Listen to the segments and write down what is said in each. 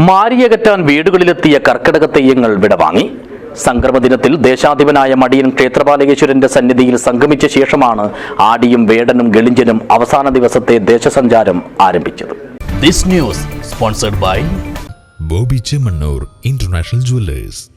മാരിയകറ്റാൻ വീടുകളിലെത്തിയ കർക്കിടക തെയ്യങ്ങൾ വിടവാങ്ങി. സംക്രമദിനത്തിൽ ദേശാധിപനായ മടിയൻ ക്ഷേത്രപാലകേശ്വരന്റെ സന്നിധിയിൽ സംഗമിച്ച ശേഷമാണ് ആടിയും വേടനും ഗളിഞ്ചനും അവസാന ദിവസത്തെ ദേശസഞ്ചാരം ആരംഭിച്ചത്. This news sponsored by Bobby Chemmanur international jewellers.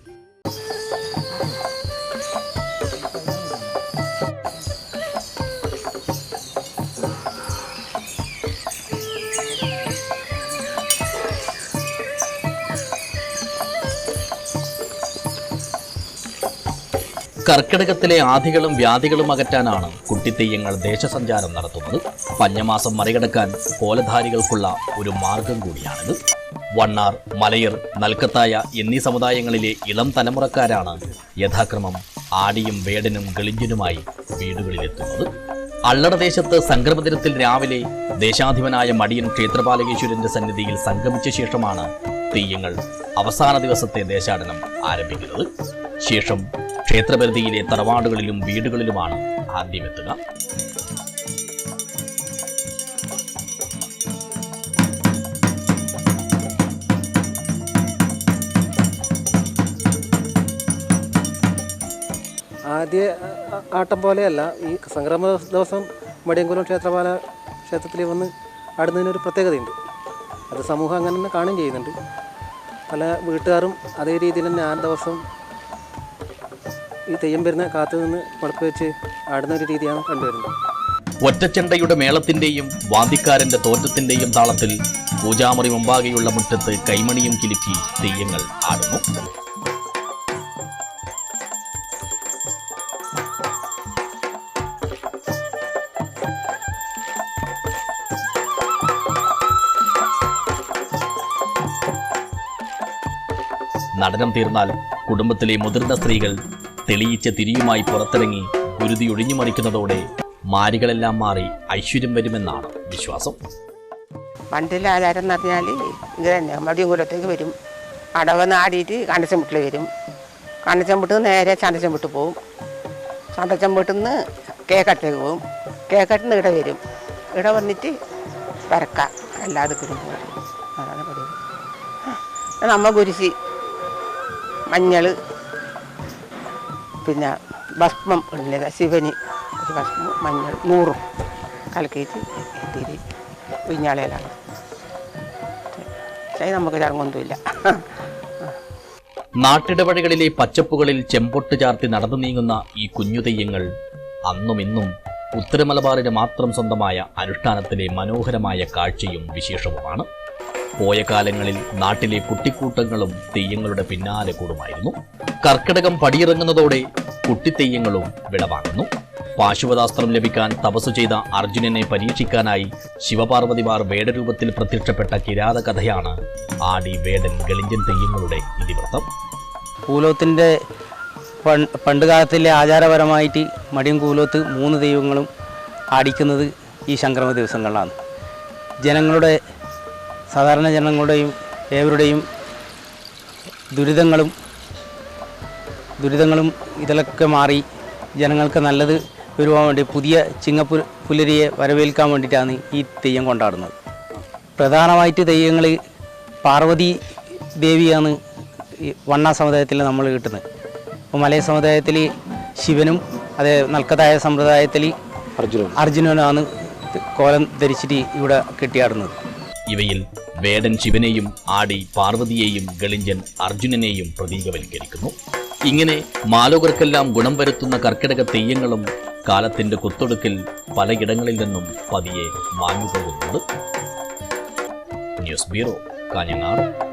കർക്കിടകത്തിലെ ആധികളും വ്യാധികളും അകറ്റാനാണ് കുട്ടിത്തെയ്യങ്ങൾ ദേശസഞ്ചാരം നടത്തുന്നത്. പഞ്ഞമാസം മറികടക്കാൻ കോലധാരികൾക്കുള്ള ഒരു മാർഗം കൂടിയാണിത്. വണ്ണാർ മലയർ നൽക്കത്തായ എന്നീ സമുദായങ്ങളിലെ ഇളം തലമുറക്കാരാണ് യഥാക്രമം ആടിയും വേടനും ഗളിഞ്ചനുമായി വീടുകളിലെത്തുന്നത്. അള്ളടദേശത്ത് സംക്രമദിനത്തിൽ രാവിലെ ദേശാധിപനായ മടിയൻ ക്ഷേത്രപാലകേശ്വരന്റെ സന്നിധിയിൽ സംഗമിച്ച ശേഷമാണ് തെയ്യങ്ങൾ അവസാന ദിവസത്തെ ദേശാടനം ആരംഭിക്കുന്നത്. ശേഷം ക്ഷേത്രപരിധിയിലെ തറവാടുകളിലും വീടുകളിലുമാണ് ആദ്യമെത്തുക. ആദ്യ ആട്ടം പോലെയല്ല. ഈ സംക്രമ ദിവസം മടിയങ്കുലം ക്ഷേത്രപാല ക്ഷേത്രത്തിൽ വന്ന് ആടുന്നതിനൊരു പ്രത്യേകതയുണ്ട്. അത് സമൂഹം അങ്ങനെ തന്നെ കാണുകയും ചെയ്യുന്നുണ്ട്. പല വീട്ടുകാരും അതേ രീതിയിൽ തന്നെ ആ ദിവസം ഈ തെയ്യം വരുന്ന കാത്തു നിന്ന് മുളപ്പ് വെച്ച് ആടുന്ന ഒരു രീതിയാണ് കണ്ടുവരുന്നത്. ഒറ്റച്ചെണ്ടയുടെ മേളത്തിന്റെയും വാദിക്കാരന്റെ തോറ്റത്തിന്റെയും താളത്തിൽ പൂജാമുറി മുമ്പാകെയുള്ള മുറ്റത്ത് കൈമണിയും കിലുക്കി തെയ്യങ്ങൾ ആടുന്നു. നടനം തീർന്നാൽ കുടുംബത്തിലെ മുതിർന്ന സ്ത്രീകൾ തെളിയിച്ച തിരിയുമായി പുറത്തിറങ്ങി കുരുതി ഒഴിഞ്ഞു മറിക്കുന്നതോടെ മാരികളെല്ലാം മാറി ഐശ്വര്യം വരുമെന്നാണ് വിശ്വാസം. പണ്ടിലെ ആചാരം പറഞ്ഞാൽ ഇത് തന്നെ മടിയങ്കുലത്തേക്ക് വരും. അടവ് നാടിയിട്ട് കണ്ടച്ചമ്പട്ടിൽ വരും. കണ്ടച്ചമ്പട്ട് നേരെ ചന്തച്ചമ്പിട്ട് പോവും. ചന്തച്ചമ്പട്ടിൽ നിന്ന് കേക്കട്ടിലേക്ക് പോവും. കേക്കട്ടിൽ നിന്ന് ഇവിടെ വരും. ഇവിടെ വന്നിട്ട് വരക്കാം. അല്ലാതെ അതാണ് പതിവ്. നമ്മ കുരിശി മഞ്ഞൾ പിന്നെ ഭസ്മം ഉള്ളത് ശിവന് ഒരു ഭസ്മം മഞ്ഞൾ നൂറും കലക്കിയിട്ട് എത്തിയിട്ട് കുഞ്ഞാളയിലാണ് പക്ഷേ നമുക്ക് ചടങ്ങൊന്നുമില്ല. നാട്ടിടവഴികളിലെ പച്ചപ്പുകളിൽ ചെമ്പൊട്ട് ചാർത്തി നടന്നു നീങ്ങുന്ന ഈ കുഞ്ഞു തെയ്യങ്ങൾ അന്നും ഇന്നും ഉത്തരമലബാറിന് മാത്രം സ്വന്തമായ അനുഷ്ഠാനത്തിലെ മനോഹരമായ കാഴ്ചയും വിശേഷവുമാണ്. പോയ കാലങ്ങളിൽ നാട്ടിലെ കുട്ടിക്കൂട്ടങ്ങളും തെയ്യങ്ങളുടെ പിന്നാലെ കൂടുമായിരുന്നു. കർക്കിടകം പടിയിറങ്ങുന്നതോടെ കുട്ടിത്തെയ്യങ്ങളും വിളവാങ്ങുന്നു പാശുപതാസ്ത്രം ലഭിക്കാൻ തപസ് ചെയ്ത അർജുനനെ പരീക്ഷിക്കാനായി ശിവപാർവതിമാർ വേടരൂപത്തിൽ പ്രത്യക്ഷപ്പെട്ട കിരാത കഥയാണ് ആടി വേടൻ ഗളിഞ്ചൻ തെയ്യങ്ങളുടെ ഇതിവൃത്തം. കൂലോത്തിന്റെ പണ്ട് കാലത്തിലെ ആചാരപരമായിട്ട് മടിയും കൂലോത്ത് മൂന്ന് ദൈവങ്ങളും ആടിക്കുന്നത് ഈ സംക്രമ ദിവസങ്ങളിലാണ്. ജനങ്ങളുടെ സാധാരണ ജനങ്ങളുടെയും ഏവരുടെയും ദുരിതങ്ങളും ദുരിതങ്ങളും ഇതിലൊക്കെ മാറി ജനങ്ങൾക്ക് നല്ലത് വരുവാൻ വേണ്ടി പുതിയ ചിങ്ങപ്പു പുലരിയെ വരവേൽക്കാൻ വേണ്ടിയിട്ടാണ് ഈ തെയ്യം കൊണ്ടാടുന്നത്. പ്രധാനമായിട്ട് തെയ്യങ്ങൾ പാർവതി ദേവിയാണ് ഈ വണ്ണ സമുദായത്തിൽ നമ്മൾ കിട്ടുന്നത്. അപ്പോൾ മലയ സമുദായത്തിൽ ശിവനും അതേ നൽക്കതായ സമ്പ്രദായത്തിൽ അർജുനൻ അർജുനനാണ് കോലം ധരിച്ചിട്ട് ഇവിടെ കെട്ടിയാടുന്നത്. ഇവയിൽ വേടൻ ശിവനെയും ആടി പാർവതിയെയും ഗളിഞ്ചൻ അർജുനനെയും പ്രതീകവൽക്കരിക്കുന്നു. ഇങ്ങനെ മാലോകർക്കെല്ലാം ഗുണം വരുത്തുന്ന കർക്കിടക തെയ്യങ്ങളും കാലത്തിന്റെ കുത്തൊടുക്കിൽ പലയിടങ്ങളിൽ നിന്നും പതിയെ മാഞ്ഞുപോകുന്നുണ്ട്. News bureau Kanhangad.